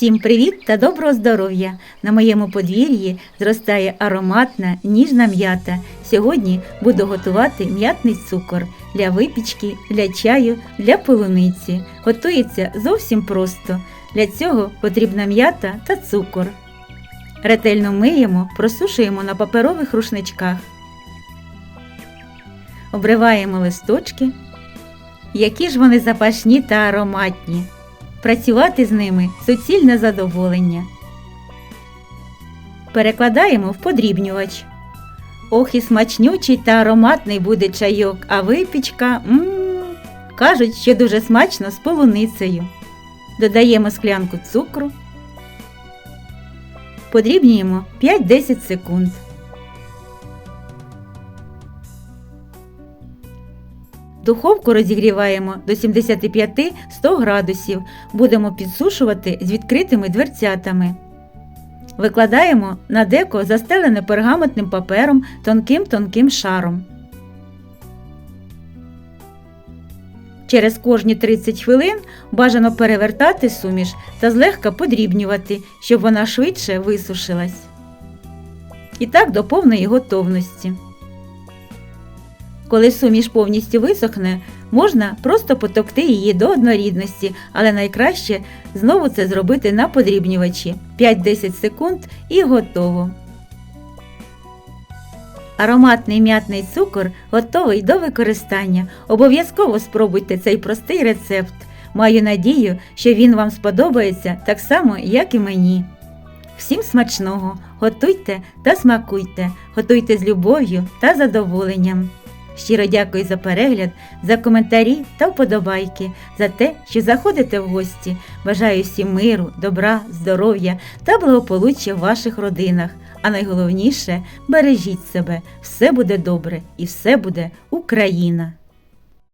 Всім привіт та доброго здоров'я! На моєму подвір'ї зростає ароматна ніжна м'ята. Сьогодні буду готувати м'ятний цукор для випічки, для чаю, для полуниці. Готується зовсім просто. Для цього потрібна м'ята та цукор. Ретельно миємо, просушуємо на паперових рушничках. Обриваємо листочки. Які ж вони запашні та ароматні. Працювати з ними суцільне задоволення. Перекладаємо в подрібнювач. Ох і смачнючий та ароматний буде чайок, а випічка м кажуть, що дуже смачно з полуницею. Додаємо склянку цукру. Подрібнюємо 5-10 секунд. Духовку розігріваємо до 75-100 градусів. Будемо підсушувати з відкритими дверцятами. Викладаємо на деко застелене пергаментним папером тонким-тонким шаром. Через кожні 30 хвилин бажано перевертати суміш та злегка подрібнювати, щоб вона швидше висушилась. І так до повної готовності. Коли суміш повністю висохне, можна просто потовкти її до однорідності, але найкраще знову це зробити на подрібнювачі 5-10 секунд і готово. Ароматний м'ятний цукор готовий до використання. Обов'язково спробуйте цей простий рецепт. Маю надію, що він вам сподобається так само, як і мені. Всім смачного! Готуйте та смакуйте, готуйте з любов'ю та задоволенням. Щиро дякую за перегляд, за коментарі та вподобайки, за те, що заходите в гості. Бажаю всім миру, добра, здоров'я та благополуччя в ваших родинах. А найголовніше бережіть себе, все буде добре і все буде Україна!